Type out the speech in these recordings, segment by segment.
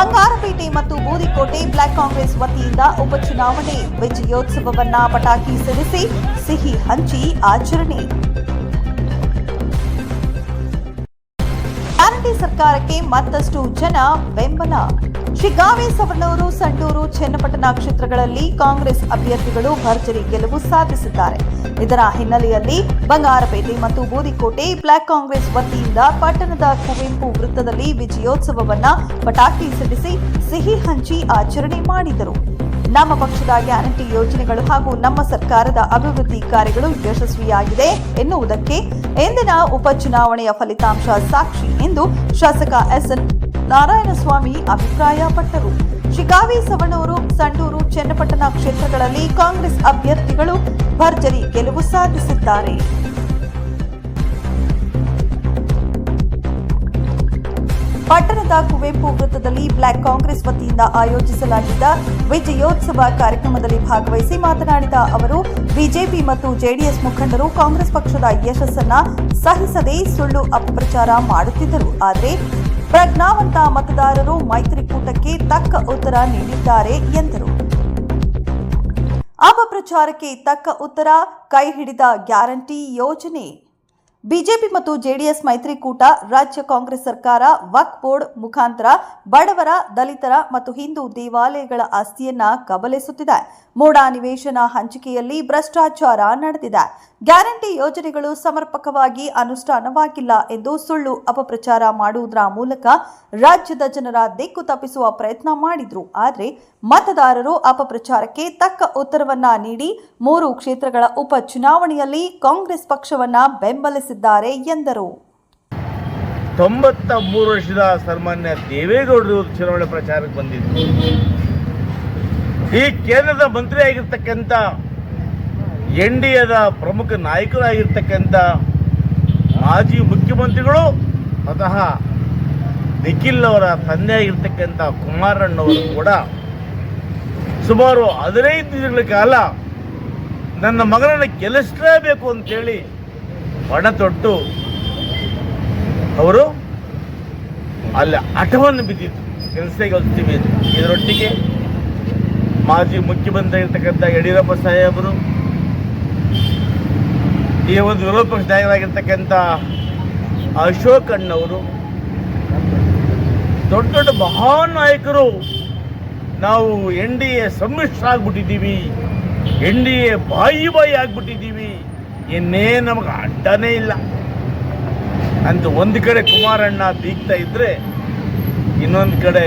ಬಂಗಾರಪೇಟೆ ಮತ್ತು ಬೂದಿಕೋಟೆ ಬ್ಲಾಕ್ ಕಾಂಗ್ರೆಸ್ ವತಿಯಿಂದ ಉಪಚುನಾವಣೆ ವಿಜಯೋತ್ಸವವನ್ನ ಪಟಾಕಿ ಸಿಡಿಸಿ ಸಿಹಿ ಹಂಚಿ ಆಚರಣೆ. ಗ್ಯಾರಂಟಿ ಸರ್ಕಾರಕ್ಕೆ ಮತ್ತಷ್ಟು ಜನ ಬೆಂಬಲ. ಶಿಗ್ಗಾವಿ, ಸವಣೂರು, ಸಂಡೂರು, ಚನ್ನಪಟ್ಟಣ ಕ್ಷೇತ್ರಗಳಲ್ಲಿ ಕಾಂಗ್ರೆಸ್ ಅಭ್ಯರ್ಥಿಗಳು ಭರ್ಜರಿ ಗೆಲುವು ಸಾಧಿಸಿದ್ದಾರೆ. ಇದರ ಹಿನ್ನೆಲೆಯಲ್ಲಿ ಬಂಗಾರಪೇಟೆ ಮತ್ತು ಬೂದಿಕೋಟೆ ಬ್ಲಾಕ್ ಕಾಂಗ್ರೆಸ್ ವತಿಯಿಂದ ಪಟ್ಟಣದ ಕುವೆಂಪು ವೃತ್ತದಲ್ಲಿ ವಿಜಯೋತ್ಸವವನ್ನ ಪಟಾಕಿ ಸಿಡಿಸಿ ಸಿಹಿ ಹಂಚಿ ಆಚರಣೆ ಮಾಡಿದರು. ನಮ್ಮ ಪಕ್ಷದ ಗ್ಯಾರಂಟಿ ಯೋಜನೆಗಳು ಹಾಗೂ ನಮ್ಮ ಸರ್ಕಾರದ ಅಭಿವೃದ್ಧಿ ಕಾರ್ಯಗಳು ಯಶಸ್ವಿಯಾಗಿದೆ ಎನ್ನುವುದಕ್ಕೆ ಎಂದಿನ ಉಪಚುನಾವಣೆಯ ಫಲಿತಾಂಶ ಸಾಕ್ಷಿ ಎಂದು ಶಾಸಕ ಎಸ್ಎನ್ ನಾರಾಯಣಸ್ವಾಮಿ ಅಭಿಪ್ರಾಯಪಟ್ಟರು. ಶಿಗಾವಿ, ಸವಣೂರು, ಸಂಡೂರು, ಚನ್ನಪಟ್ಟಣ ಕ್ಷೇತ್ರಗಳಲ್ಲಿ ಕಾಂಗ್ರೆಸ್ ಅಭ್ಯರ್ಥಿಗಳು ಭರ್ಜರಿ ಗೆಲುವು ಸಾಧಿಸಿದ್ದಾರೆ. ಪಟ್ಟಣದ ಕುವೆಂಪು ವೃತ್ತದಲ್ಲಿ ಬ್ಲಾಕ್ ಕಾಂಗ್ರೆಸ್ ವತಿಯಿಂದ ಆಯೋಜಿಸಲಾಗಿದ್ದ ವಿಜಯೋತ್ಸವ ಕಾರ್ಯಕ್ರಮದಲ್ಲಿ ಭಾಗವಹಿಸಿ ಮಾತನಾಡಿದ ಅವರು, ಬಿಜೆಪಿ ಮತ್ತು ಜೆಡಿಎಸ್ ಮುಖಂಡರು ಕಾಂಗ್ರೆಸ್ ಪಕ್ಷದ ಯಶಸ್ಸನ್ನ ಸಹಿಸದೇ ಸುಳ್ಳು ಅಪಪ್ರಚಾರ ಮಾಡುತ್ತಿದ್ದರು. ಆದರೆ ಪ್ರಜ್ಞಾವಂತ ಮತದಾರರು ಮೈತ್ರಿಕೂಟಕ್ಕೆ ತಕ್ಕ ಉತ್ತರ ನೀಡಿದ್ದಾರೆ ಎಂದರು. ಅಪಪ್ರಚಾರಕ್ಕೆ ತಕ್ಕ ಉತ್ತರ ಕೈ ಹಿಡಿದ ಗ್ಯಾರಂಟಿ ಯೋಜನೆ. ಬಿಜೆಪಿ ಮತ್ತು ಜೆಡಿಎಸ್ ಮೈತ್ರಿಕೂಟ, ರಾಜ್ಯ ಕಾಂಗ್ರೆಸ್ ಸರ್ಕಾರ ವಕ್ ಬೋರ್ಡ್ ಮುಖಾಂತರ ಬಡವರ, ದಲಿತರ ಮತ್ತು ಹಿಂದೂ ದೇವಾಲಯಗಳ ಆಸ್ತಿಯನ್ನ ಕಬಲಿಸುತ್ತಿದೆ ಮೋಡಾ ನಿವೇಶನ ಹಂಚಿಕೆಯಲ್ಲಿ ಭ್ರಷ್ಟಾಚಾರ ನಡೆದಿದೆ. ಗ್ಯಾರಂಟಿ ಯೋಜನೆಗಳು ಸಮರ್ಪಕವಾಗಿ ಅನುಷ್ಠಾನವಾಗಿಲ್ಲ ಎಂದು ಸುಳ್ಳು ಅಪಪ್ರಚಾರ ಮಾಡುವುದರ ಮೂಲಕ ರಾಜ್ಯದ ಜನರ ದಿಕ್ಕು ತಪ್ಪಿಸುವ ಪ್ರಯತ್ನ ಮಾಡಿದ್ರು. ಆದರೆ ಮತದಾರರು ಅಪಪ್ರಚಾರಕ್ಕೆ ತಕ್ಕ ಉತ್ತರವನ್ನ ನೀಡಿ ಮೂರು ಕ್ಷೇತ್ರಗಳ ಉಪಚುನಾವಣೆಯಲ್ಲಿ ಕಾಂಗ್ರೆಸ್ ಪಕ್ಷವನ್ನ ಬೆಂಬಲಿಸಿದ್ದಾರೆ ಎಂದರು. ತೊಂಬತ್ತ ಮೂರು ವರ್ಷದ ಸನ್ಮಾನ್ಯ ದೇವೇಗೌಡರು ಚುನಾವಣೆ ಪ್ರಚಾರಕ್ಕೆ ಬಂದಿದ್ದರು ಈ ಕೇಂದ್ರದ ಮಂತ್ರಿ ಆಗಿರ್ತಕ್ಕಂಥ ಎನ್ ಡಿ ಎದ ಪ್ರಮುಖ ನಾಯಕರಾಗಿರ್ತಕ್ಕಂಥ ಮಾಜಿ ಮುಖ್ಯಮಂತ್ರಿಗಳು, ಸ್ವತಃ ನಿಖಿಲ್ ಅವರ ತಂದೆ ಆಗಿರ್ತಕ್ಕಂಥ ಕುಮಾರಣ್ಣವರು ಕೂಡ ಸುಮಾರು ಹದಿನೈದು ದಿನಗಳ ಕಾಲ ನನ್ನ ಮಗನನ್ನು ಗೆಲ್ಲಿಸಲೇಬೇಕು ಅಂತೇಳಿ ಪಣ ತೊಟ್ಟು. ಅವರು ಅಲ್ಲಿ ಹಠವನ್ನು ಬಿದ್ದಿತ್ತು. ಕೆಲಸ ಗೆಲ್ತೀವಿ ಅಂತ. ಇದರೊಟ್ಟಿಗೆ ಮಾಜಿ ಮುಖ್ಯಮಂತ್ರಿ ಆಗಿರ್ತಕ್ಕಂಥ ಯಡಿಯೂರಪ್ಪ ಸಾಹೇಬರು, ಈ ಒಂದು ವಿರೋಧ ಪಕ್ಷ ನಾಯಕರಾಗಿರ್ತಕ್ಕಂಥ ಅಶೋಕ್ ಅಣ್ಣವರು, ದೊಡ್ಡ ದೊಡ್ಡ ಮಹಾನ್ ನಾಯಕರು ನಾವು ಎನ್ ಡಿ ಎ ಸಮ್ಮಿಶ್ರ ಆಗ್ಬಿಟ್ಟಿದ್ದೀವಿ. ಎನ್ ಡಿ ಎ ಬಾಯಿ ಬಾಯಿ ಆಗ್ಬಿಟ್ಟಿದ್ದೀವಿ. ಇನ್ನೇ ನಮಗೆ ಅಡ್ಡನೇ ಇಲ್ಲ. ಅಂತ ಒಂದು ಕಡೆ ಕುಮಾರಣ್ಣ ಬೀಗ್ತಾ ಇದ್ದರೆ ಇನ್ನೊಂದು ಕಡೆ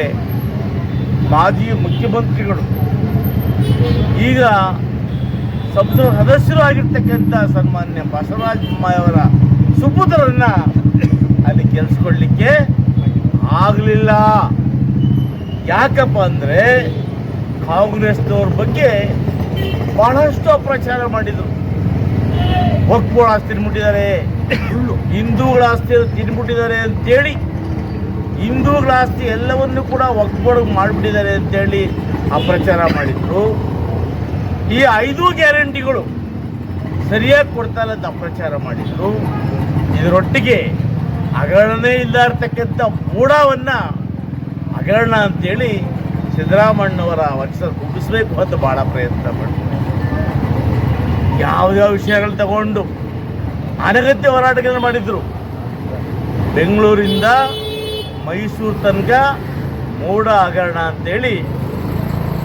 ಮಾಜಿ ಮುಖ್ಯಮಂತ್ರಿಗಳು. ಈಗ ಸಂಸದ ಸದಸ್ಯರು ಆಗಿರ್ತಕ್ಕಂಥ ಸನ್ಮಾನ್ಯ ಬಸವರಾಜ ಬೊಮ್ಮಾಯಿಯವರ ಸುಪುತ್ರರನ್ನ ಅಲ್ಲಿ ಕೆಲ್ಸ್ಕೊಳ್ಲಿಕ್ಕೆ ಆಗಲಿಲ್ಲ. ಯಾಕಪ್ಪ ಅಂದರೆ ಕಾಂಗ್ರೆಸ್ನವ್ರ ಬಗ್ಗೆ ಬಹಳಷ್ಟು ಪ್ರಚಾರ ಮಾಡಿದರು. ಒಕ್ಕೂಳ ಆಸ್ತಿ ತಿನ್ಬಿಟ್ಟಿದ್ದಾರೆ ಹಿಂದೂಗಳ ಆಸ್ತಿ ತಿನ್ಬಿಟ್ಟಿದ್ದಾರೆ ಅಂತೇಳಿ ಹಿಂದೂಗಳ ಆಸ್ತಿ ಎಲ್ಲವನ್ನೂ ಕೂಡ ಒಗ್ಗೂಡಿಗೆ ಮಾಡಿಬಿಟ್ಟಿದ್ದಾರೆ ಅಂತೇಳಿ ಅಪ್ರಚಾರ ಮಾಡಿದ್ರು. ಈ ಐದು ಗ್ಯಾರಂಟಿಗಳು ಸರಿಯಾಗಿ ಕೊಡ್ತಾ ಇಲ್ಲ ಅಂತ ಅಪ್ರಚಾರ ಮಾಡಿದ್ರು. ಇದರೊಟ್ಟಿಗೆ ಹಗರಣನೇ ಇಲ್ಲ ಇರ್ತಕ್ಕಂಥ ಅಗರಣ ಹಗರಣ ಅಂತೇಳಿ ಸಿದ್ದರಾಮಣ್ಣವರ ವರ್ಷ ಕುಗ್ಗಿಸ್ಬೇಕು ಅಂತ ಭಾಳ ಪ್ರಯತ್ನ ಪಡ್ತಾರೆ ಯಾವ್ಯಾವ ವಿಷಯಗಳು ತಗೊಂಡು ಅನಗತ್ಯ ಹೋರಾಟಗಳನ್ನು ಮಾಡಿದ್ರು. ಬೆಂಗಳೂರಿಂದ ಮೈಸೂರು ತನಕ ಮೂಢ ಹಗರಣ ಅಂತೇಳಿ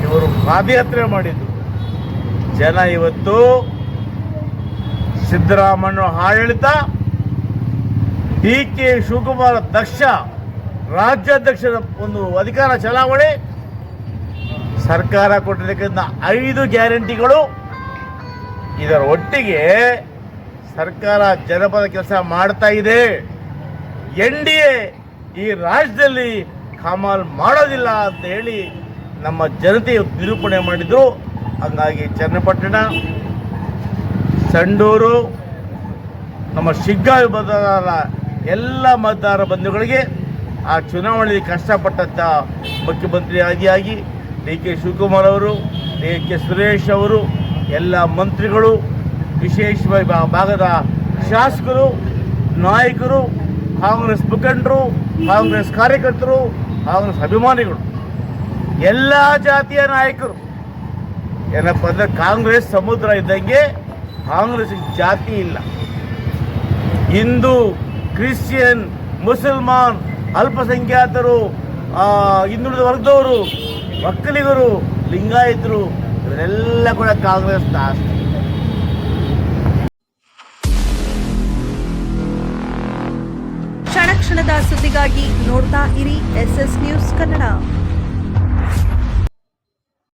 ಇವರು ಪಾದಯಾತ್ರೆ ಮಾಡಿದ್ರು. ಜನ ಇವತ್ತು ಸಿದ್ದರಾಮಣ್ಣ ಆಡಳಿತ ಡಿ ಕೆ ಶಿವಕುಮಾರ ದಕ್ಷ, ರಾಜ್ಯಾಧ್ಯಕ್ಷರ ಒಂದು ಅಧಿಕಾರ ಚಲಾವಣೆ, ಸರ್ಕಾರ ಕೊಟ್ಟಿರ್ತಕ್ಕಂಥ ಐದು ಗ್ಯಾರಂಟಿಗಳು ಇದರ ಒಟ್ಟಿಗೆ ಸರ್ಕಾರ ಜನಪದ ಕೆಲಸ ಮಾಡ್ತಾ ಇದೆ. ಎನ್ ಡಿ ಎ ಈ ರಾಜ್ಯದಲ್ಲಿ ಕಮಾಲ್ ಮಾಡೋದಿಲ್ಲ ಅಂತ ಹೇಳಿ ನಮ್ಮ ಜನತೆ ನಿರೂಪಣೆ ಮಾಡಿದ್ರು. ಹಂಗಾಗಿ ಚನ್ನಪಟ್ಟಣ, ಸಂಡೂರು, ನಮ್ಮ ಶಿಗ್ಗಾ ವಿಭಾಗದ ಎಲ್ಲ ಮತದಾರ ಬಂಧುಗಳಿಗೆ ಆ ಚುನಾವಣೆಯಲ್ಲಿ ಕಷ್ಟಪಟ್ಟಂಥ ಮುಖ್ಯಮಂತ್ರಿ ಆದಿಯಾಗಿ ಡಿ ಕೆ ಶಿವಕುಮಾರ್ ಅವರು, ಡಿ ಕೆ ಸುರೇಶ್ ಅವರು ಎಲ್ಲ ಮಂತ್ರಿಗಳು, ವಿಶೇಷವಾಗಿ ಭಾಗದ ಶಾಸಕರು, ನಾಯಕರು, ಕಾಂಗ್ರೆಸ್ ಮುಖಂಡರು, ಕಾಂಗ್ರೆಸ್ ಕಾರ್ಯಕರ್ತರು, ಕಾಂಗ್ರೆಸ್ ಅಭಿಮಾನಿಗಳು, ಎಲ್ಲ ಜಾತಿಯ ನಾಯಕರು. ಏನಪ್ಪ ಅಂದ್ರೆ ಕಾಂಗ್ರೆಸ್ ಸಮುದ್ರ ಇದ್ದಂಗೆ ಕಾಂಗ್ರೆಸ್ ಜಾತಿ ಇಲ್ಲ. ಹಿಂದೂ, ಕ್ರಿಶ್ಚಿಯನ್, ಮುಸಲ್ಮಾನ್, ಅಲ್ಪಸಂಖ್ಯಾತರು ಹಿಂದುಳಿದ ವರ್ಗದವರು ಒಕ್ಕಲಿಗರು ಲಿಂಗಾಯತರು ಇವರೆಲ್ಲ ಕೂಡ ಕಾಂಗ್ರೆಸ್ ಆಸ್ತಿ ಕ್ಷಣ ಕ್ಷಣದ ಸುದ್ದಿಗಾಗಿ ನೋಡ್ತಾ ಇರಿ ಎಸ್ ಎಸ್ ನ್ಯೂಸ್ ಕನ್ನಡ.